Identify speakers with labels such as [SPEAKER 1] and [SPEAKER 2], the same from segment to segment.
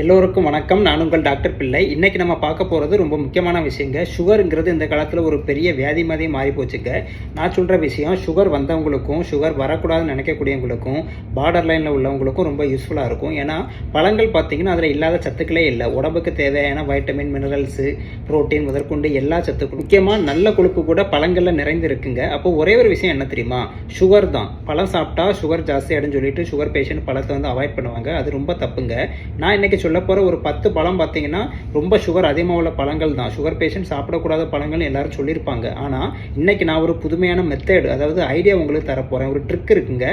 [SPEAKER 1] எல்லோருக்கும் வணக்கம். நான் உங்கள் டாக்டர் பிள்ளை. இன்றைக்கி நம்ம பார்க்க போகிறது ரொம்ப முக்கியமான விஷயங்க. சுகருங்கிறது இந்த காலத்தில் ஒரு பெரிய வியாதி மாதிரி மாறி போச்சுங்க நான் சொல்கிற விஷயம் சுகர் வந்தவங்களுக்கும் சுகர் வரக்கூடாதுன்னு நினைக்கக்கூடியவங்களுக்கும் பார்டர் லைனில் உள்ளவங்களுக்கும் ரொம்ப யூஸ்ஃபுல்லாக இருக்கும். ஏன்னா பழங்கள் பார்த்தீங்கன்னா அதில் இல்லாத சத்துக்களே இல்லை. உடம்புக்கு தேவையான வைட்டமின் மினரல்ஸு புரோட்டீன் முதற்கொண்டு எல்லா சத்துக்களும் முக்கியமாக நல்ல கொழுப்பு கூட பழங்களில் நிறைந்து இருக்குங்க அப்போ ஒரே ஒரு விஷயம் என்ன தெரியுமா? சுகர் தான். பழம் சாப்பிட்டா சுகர் ஜாஸ்தி அப்படின்னு சொல்லிட்டு சுகர் பேஷண்ட் பழத்தை வந்து அவாய்ட் பண்ணுவாங்க. அது ரொம்ப தப்புங்க. நான் இன்னைக்கு சொல்ல போகிற ஒரு பத்து பழம் பார்த்தீங்கன்னா ரொம்ப சுகர் அதிகமாக உள்ள பழங்கள் தான். சுகர் பேஷண்ட் சாப்பிடக்கூடாத பழங்கள்னு எல்லாரும் சொல்லியிருப்பாங்க. ஆனால் இன்னைக்கு நான் ஒரு புதுமையான மெத்தேடு அதாவது ஐடியா உங்களுக்கு தரப்போகிறேன் ஒரு ட்ரிக் இருக்குங்க.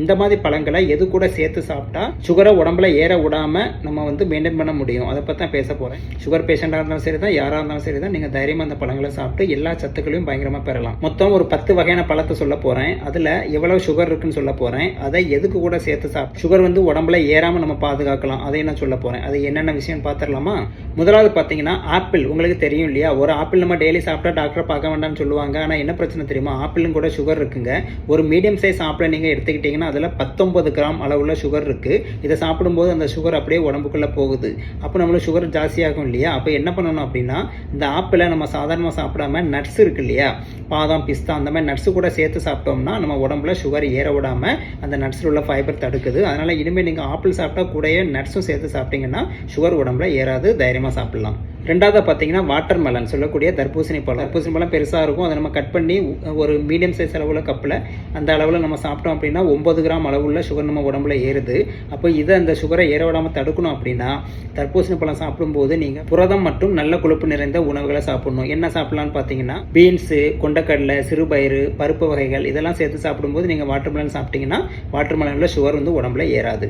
[SPEAKER 1] இந்த மாதிரி பழங்களை எது கூட சேர்த்து சாப்பிட்டா சுகரை உடம்புல ஏற விடாமல் நம்ம வந்து மெயின்டைன் பண்ண முடியும். அதை பற்றி தான் பேச போகிறேன் சுகர் பேஷண்ட்டாக இருந்தாலும் சரி தான் யாராக இருந்தாலும் சரி தான் நீங்கள் தைரியமாக அந்த பழங்களை சாப்பிட்டு எல்லா சத்துக்களையும் பயங்கரமாக பெறலாம். மொத்தம் ஒரு பத்து வகையான பழத்தை சொல்ல போகிறேன் அதில் எவ்வளவு சுகர் இருக்குன்னு சொல்ல போகிறேன் அதை எதுக்கு கூட சேர்த்து சாப்பிட்டு சுகர் வந்து உடம்புல ஏறாமல் நம்ம பாதுகாக்கலாம். அதை நான் சொல்ல போகிறேன் அது என்னென்ன விஷயம் பார்த்துடலாமா முதலாவது பார்த்தீங்கன்னா ஆப்பிள். உங்களுக்கு தெரியும் இல்லையா? ஒரு ஆப்பிள் நம்ம டெய்லி சாப்பிட்டா டாக்டரை பார்க்க வேண்டாம்னு சொல்லுவாங்க. ஆனால் என்ன பிரச்சனை தெரியுமா? ஆப்பிளும் கூட சுகர் இருக்குங்க. ஒரு மீடியம் சைஸ் ஆப்பிளை நீங்கள் எடுத்துக்கிட்டிங்கன்னா அதில் பத்தொம்பது கிராம் அளவுள்ள சுகர் இருக்குது இதை சாப்பிடும்போது அந்த சுகர் அப்படியே உடம்புக்குள்ளே போகுது. அப்போ நம்மளுக்கு சுகர் ஜாஸ்தியாகும் இல்லையா? அப்போ என்ன பண்ணணும் அப்படின்னா இந்த ஆப்பிளை நம்ம சாதாரணமாக சாப்பிடாம நட்ஸ் இருக்கு இல்லையா? பாதாம் பிஸ்தா அந்த மாதிரி நட்ஸு கூட சேர்த்து சாப்பிட்டோம்னா நம்ம உடம்புல சுகர் ஏற விடாமல் அந்த நட்ஸில் உள்ள ஃபைபர் தடுக்குது. அதனால் இனிமேல் நீங்கள் ஆப்பிள் சாப்பிட்டா கூடயே நட்ஸும் சேர்த்து சாப்பிட்டீங்க சாப்பிட்டீங்கன்னா சுகர் உடம்புல ஏறாது தைரியமாக சாப்பிடலாம். ரெண்டாவது பார்த்தீங்கன்னா வாட்டர் மெலன் சொல்லக்கூடிய தர்பூசணி பழம். தர்பூசணி பழம் பெருசாக இருக்கும். அதை நம்ம கட் பண்ணி ஒரு மீடியம் சைஸ் அளவில் கப்பில் அந்த அளவில் நம்ம சாப்பிட்டோம் அப்படின்னா ஒம்பது கிராம் அளவுள்ள சுகர் நம்ம உடம்புல ஏறுது. அப்போ இதை அந்த சுகரை ஏற விடாமல் தடுக்கணும் அப்படின்னா தர்பூசணி பழம் சாப்பிடும்போது நீங்கள் புரதம் மற்றும் நல்ல கொழுப்பு நிறைந்த உணவுகளை சாப்பிடணும். என்ன சாப்பிடலாம்னு பார்த்தீங்கன்னா பீன்ஸு கொண்டக்கடலை சிறுபயிறு பருப்பு வகைகள் இதெல்லாம் சேர்த்து சாப்பிடும்போது நீங்கள் வாட்டர் மெலன் சாப்பிட்டீங்கன்னா வாட்டர் மெலனில் சுகர் வந்து உடம்புல ஏறாது.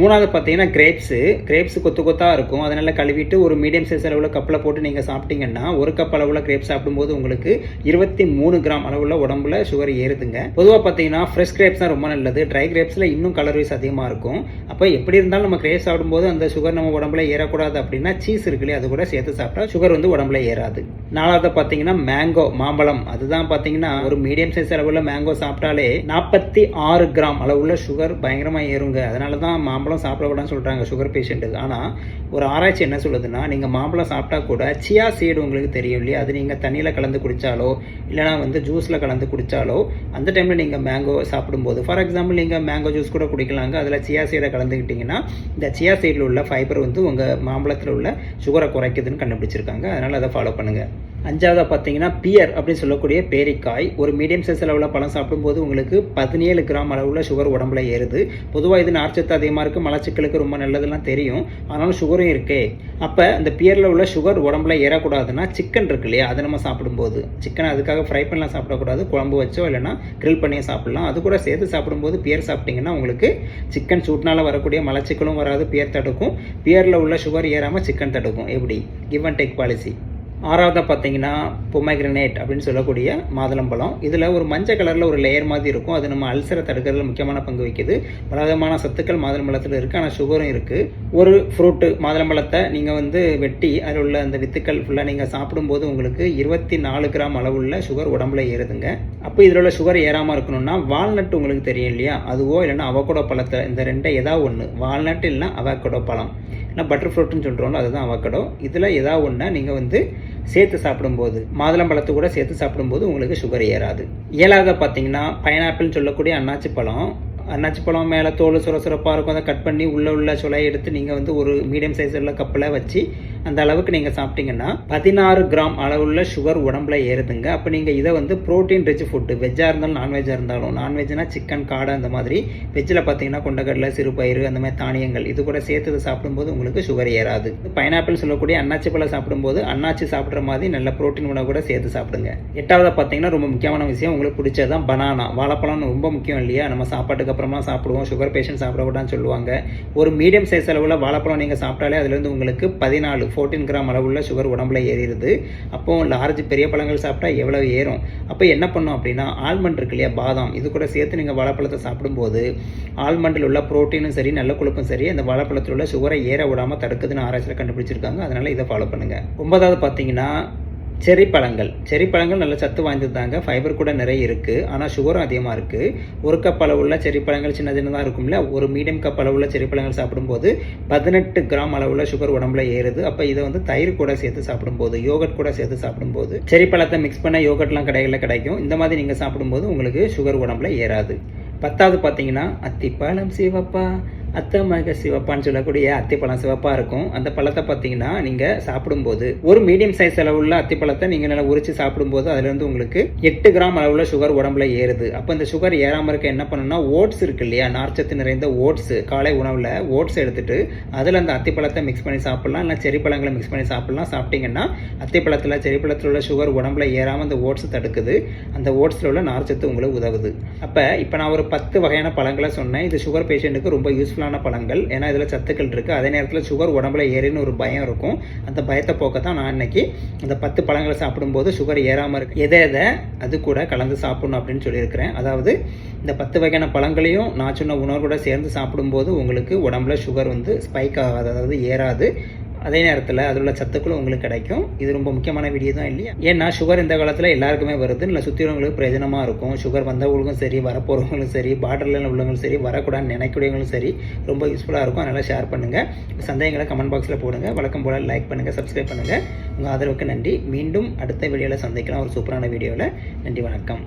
[SPEAKER 1] மூணாவது பார்த்தீங்கன்னா கிரேப்ஸு கிரேப்ஸ் கொத்து கொத்தாக இருக்கும். அதனால் கழுவிட்டு ஒரு மீடியம் சைஸ் அளவில் கப்பில் போட்டு நீங்கள் சாப்பிட்டீங்கன்னா ஒரு கப் அளவில் கிரேப்ஸ் சாப்பிடும்போது உங்களுக்கு இருபத்தி மூணு கிராம் அளவில் உடம்புல சுகர் ஏறுதுங்க. பொதுவாக பார்த்தீங்கன்னா ஃப்ரெஷ் கிரேப்ஸ் தான் ரொம்ப நல்லது. ட்ரை கிரேப்ஸில் இன்னும் கலரிஸ் அதிகமாக இருக்கும். அப்போ எப்படி இருந்தாலும் நம்ம கிரேப்ஸ் சாப்பிடும்போது அந்த சுகர் நம்ம உடம்புல ஏறக்கூடாது அப்படின்னா சீஸ் இருக்கு இல்லையா அது கூட சேர்த்து சாப்பிட்டா சுகர் வந்து உடம்புல ஏறாது. நாலாவது பார்த்தீங்கன்னா மேங்கோ மாம்பழம். அதுதான் பார்த்தீங்கன்னா ஒரு மீடியம் சைஸ் அளவில் மேங்கோ சாப்பிட்டாலே நாற்பத்தி ஆறு கிராம் அளவுள்ள சுகர் பயங்கரமாக ஏறுங்க. அதனால தான் மாம்பழம் சாப்பிடக்கூடாதுன்னு சொல்கிறாங்க சுகர் பேஷண்ட்டுக்கு ஆனால் ஒரு ஆராய்ச்சி என்ன சொல்லுதுன்னா நீங்கள் மாம்பழம் சாப்பிட்டா கூட சியா சீடு உங்களுக்கு தெரியும் இல்லையா? அது நீங்கள் தண்ணியில் கலந்து குடித்தாலோ இல்லைனா வந்து ஜூஸில் கலந்து குடித்தாலோ அந்த டைமில் நீங்கள் மேங்கோ சாப்பிடும்போது ஃபார் எக்ஸாம்பிள் நீங்கள் மேங்கோ ஜூஸ் கூட குடிக்கலாங்க. அதில் சியா சீடை கலந்துக்கிட்டிங்கன்னா இந்த சியா சீடில் உள்ள ஃபைபர் வந்து உங்கள் மாம்பழத்தில் உள்ள சுகரை குறைக்குதுன்னு கண்டுபிடிச்சிருக்காங்க. அதனால் அதை ஃபாலோ பண்ணுங்கள் அஞ்சாவதாக பார்த்தீங்கன்னா பியர் அப்படின்னு சொல்லக்கூடிய பேரிக்காய். ஒரு மீடியம் சைஸ் அளவில் பழம் சாப்பிடும்போது உங்களுக்கு பதினேழு கிராம் அளவுள்ள சுகர் உடம்புல ஏறுது. பொதுவாக இது நார்ச்சத்து அதிகமாக இருக்குது மலச்சிக்கலுக்கு ரொம்ப நல்லதுலாம் தெரியும். ஆனாலும் சுகரும் இருக்கே. அப்போ அந்த பியரில் உள்ள சுகர் உடம்புல ஏறக்கூடாதுன்னா சிக்கன் இருக்கு இல்லையா? அதை நம்ம சாப்பிடும்போது. சிக்கனை அதுக்காக ஃப்ரை பண்ணலாம் சாப்பிடக்கூடாது. குழம்பு வச்சோ இல்லைனா கிரில் பண்ணியே சாப்பிடலாம். அது கூட சேர்த்து சாப்பிடும்போது பியர் சாப்பிட்டீங்கன்னா உங்களுக்கு சிக்கன் சூட்னால வரக்கூடிய மலச்சிக்கலும் வராது பியர் தடுக்கும். பியரில் உள்ள சுகர் ஏறாமல் சிக்கன் தடுக்கும். எப்படி? கிவ் அண்ட் டேக் பாலிசி ஆறாவதாக பார்த்தீங்கன்னா பொமைக்ரனேட் அப்படின்னு சொல்லக்கூடிய மாதுளம்பழம் இதில் ஒரு மஞ்சள் கலரில் ஒரு லேயர் மாதிரி இருக்கும். அது நம்ம அல்சரை தடுக்கிறதுல முக்கியமான பங்கு வகிக்குது. பலவிதமான சத்துக்கள் மாதுளம்பழத்தில் இருக்குது ஆனால் சுகரும் இருக்குது ஒரு ஃப்ரூட்டு மாதுளம்பழத்தை நீங்கள் வந்து வெட்டி அதில் உள்ள அந்த வித்துக்கள் ஃபுல்லாக நீங்கள் சாப்பிடும்போது உங்களுக்கு இருபத்தி நாலு கிராம் அளவுள்ள சுகர் உடம்புல ஏறுதுங்க. அப்போ இதில் உள்ள சுகர் ஏறாமல் இருக்கணும்னா வால்நட் உங்களுக்கு தெரியும் இல்லையா? அதுவோ இல்லைன்னா அவகோடோ பழத்தை இந்த ரெண்டை ஏதாவது ஒன்று வால்நட் இல்லைன்னா அவகோடோ பழம். இல்லை பட்டர் ஃப்ரூட்னு சொல்கிறோம்ல அதுதான் அவக்கடோ இதில் ஏதாவது ஒன்றா நீங்கள் வந்து சேர்த்து சாப்பிடும்போது மாதுளம்பழத்தை கூட சேர்த்து சாப்பிடும்போது உங்களுக்கு சுகர் ஏறாது. ஏழாவது பார்த்தீங்கன்னா பைனாப்பிள்னு சொல்லக்கூடிய அன்னாச்சி பழம் அன்னாச்சி பழம் மேலே தோல் சுர சுரப்பாக இருக்கும் அதை கட் பண்ணி உள்ளே உள்ள சுளையை எடுத்து நீங்கள் வந்து ஒரு மீடியம் சைஸ் உள்ள கப்பில் வச்சு அந்த அளவுக்கு நீங்கள் சாப்பிட்டீங்கன்னா பதினாறு கிராம் அளவுள்ள சுகர் உடம்புல ஏறுதுங்க. அப்போ நீங்கள் இதை வந்து ப்ரோட்டீன் ரிச் ஃபுட்டு வெஜ்ஜாக இருந்தாலும் நான்வெஜ்ஜாக இருந்தாலும் நான்வெஜ்னா சிக்கன் காடை அந்த மாதிரி வெஜ்ஜில் பார்த்தீங்கன்னா கொண்டக்கடலை சிறுபயிறு அந்த மாதிரி தானியங்கள் இது கூட சேர்த்து சாப்பிடும்போது உங்களுக்கு சுகர் ஏறாது. பைனாப்பிள் சொல்லக்கூடிய அன்னாச்சி பழம் சாப்பிடும்போது அன்னாச்சி சாப்பிட்ற மாதிரி நல்ல ப்ரோட்டீன் உணவு கூட சேர்த்து சாப்பிடுங்க. எட்டாவது பார்த்தீங்கன்னா ரொம்ப முக்கியமான விஷயம் உங்களுக்கு பிடிச்சது தான் பனானா வாழைப்பழம் ரொம்ப முக்கியம் இல்லையா? நம்ம சாப்பாட்டுக்கு அப்புறமா சாப்பிடுவோம் சுகர் பேஷண்ட் சாப்பிடக்கூடாதுன்னு சொல்லுவாங்க. ஒரு மீடியம் சைஸ் அளவில் வாழைப்பழம் நீங்கள் சாப்பிட்டாலே அதுலேருந்து உங்களுக்கு பதினாலு ஃபோர்டீன் கிராம் அளவுள்ள சுகர் உடம்புல ஏறிடுது. அப்போது லார்ஜ் பெரிய பழங்கள் சாப்பிட்டா எவ்வளோ ஏறும்? அப்போ என்ன பண்ணும் அப்படின்னா ஆல்மண்ட் இருக்கு இல்லையா பாதாம். இது கூட சேர்த்து நீங்கள் வாழைப்பழத்தை சாப்பிடும்போது ஆல்மண்டில் உள்ள ப்ரோட்டீனும் சரி நல்ல கொழுப்பும் சரி அந்த வாழைப்பழத்தில் உள்ள சுகரை ஏற விடாமல் தடுக்குதுன்னு ஆராய்ச்சியில் கண்டுபிடிச்சிருக்காங்க. அதனால் இதை ஃபாலோ பண்ணுங்கள் ஒன்பதாவது பார்த்தீங்கன்னா செரி பழங்கள் செரி பழங்கள் நல்ல சத்து வாய்ந்தது தாங்க ஃபைபர் கூட நிறைய இருக்குது ஆனால் சுகரும் அதிகமாக இருக்குது ஒரு கப் அளவுள்ள செரி பழங்கள் சின்ன சின்னதாக இருக்கும்ல? ஒரு மீடியம் கப் அளவுள்ள செரி பழங்கள் சாப்பிடும்போது பதினெட்டு கிராம் அளவுள்ள சுகர் உடம்புல ஏறுது. அப்போ இதை வந்து தயிர் கூட சேர்த்து சாப்பிடும்போது யோகட் கூட சேர்த்து சாப்பிடும்போது செரி பழத்தை மிக்ஸ் பண்ண யோகட்லாம் கடைகளில் கிடைக்கும். இந்த மாதிரி நீங்கள் சாப்பிடும்போது உங்களுக்கு சுகர் உடம்புல ஏறாது. பத்தாவது பார்த்தீங்கன்னா அத்திப்பழம் சிவப்பா. அத்தை மக சிவப்பான்னு சொல்லக்கூடிய அத்திப்பழம் சிவப்பாக இருக்கும். அந்த பழத்தை பார்த்தீங்கன்னா நீங்கள் சாப்பிடும்போது ஒரு மீடியம் சைஸ் அளவுள்ள அத்திப்பழத்தை நீங்கள் நல்லா உரிச்சு சாப்பிடும்போது அதுலேருந்து உங்களுக்கு எட்டு கிராம் அளவுள்ள சுகர் உடம்புல ஏறுது. அப்போ இந்த சுகர் ஏறாமல் இருக்க என்ன பண்ணணும்னா ஓட்ஸ் இருக்கு இல்லையா நார்ச்சத்து நிறைந்த ஓட்ஸ் காலை உணவில் ஓட்ஸ் எடுத்துட்டு அதில் அந்த அத்திப்பழத்தை மிக்ஸ் பண்ணி சாப்பிடலாம். இல்லை செரி பழங்களை மிக்ஸ் பண்ணி சாப்பிடலாம். சாப்பிட்டீங்கன்னா அத்திப்பழத்தில் செரி பழத்தில் உள்ள சுகர் உடம்புல ஏறாமல் அந்த ஓட்ஸ் தடுக்குது. அந்த ஓட்ஸில் உள்ள நார்ச்சத்து உங்களுக்கு உதவுது. அப்போ இப்போ நான் ஒரு பத்து வகையான பழங்களை சொன்னேன். இது சுகர் பேஷண்ட்டுக்கு ரொம்ப யூஸ்ஃபுல் யூஸ்ஃபுல்லான பழங்கள். ஏன்னா இதில் சத்துக்கள் இருக்குது அதே நேரத்தில் சுகர் உடம்புல ஏறின்னு ஒரு பயம் இருக்கும். அந்த பயத்தை போக்க தான் நான் இன்னைக்கு அந்த பத்து பழங்களை சாப்பிடும்போது சுகர் ஏறாமல் இருக்கு. எதை எதை? அது கூட கலந்து சாப்பிடணும் அப்படின்னு சொல்லியிருக்கிறேன். அதாவது இந்த பத்து வகையான பழங்களையும் நான் சொன்ன உணவோட சேர்ந்து சாப்பிடும்போது உங்களுக்கு உடம்புல சுகர் வந்து ஸ்பைக் ஆகாது. அதாவது ஏறாது. அதே நேரத்தில் அதில் உள்ள சத்துக்களும் உங்களுக்கு கிடைக்கும். இது ரொம்ப முக்கியமான வீடியோ தான் இல்லையா? ஏன்னா சுகர் இந்த காலத்தில் எல்லாருக்குமே வருது இல்லை சுற்றிவங்களுக்கு பிரயோஜனமாக இருக்கும். சுகர் வந்தவங்களுக்கும் சரி வரப்போகிறவங்களும் சரி பார்டரில் உள்ளவங்களும் சரி வரக்கூடாதுன்னு நினைக்கூடியவங்களும் சரி ரொம்ப யூஸ்ஃபுல்லாக இருக்கும். அதனால் ஷேர் பண்ணுங்கள் சந்தேகங்களை கமெண்ட் பாக்ஸில் போடுங்க. வழக்கம் போல் லைக் பண்ணுங்கள் சப்ஸ்கிரைப் பண்ணுங்கள் உங்கள் ஆதரவுக்கு நன்றி. மீண்டும் அடுத்த வீடியோவில் சந்திக்கலாம். ஒரு சூப்பரான வீடியோவில் நன்றி வணக்கம்.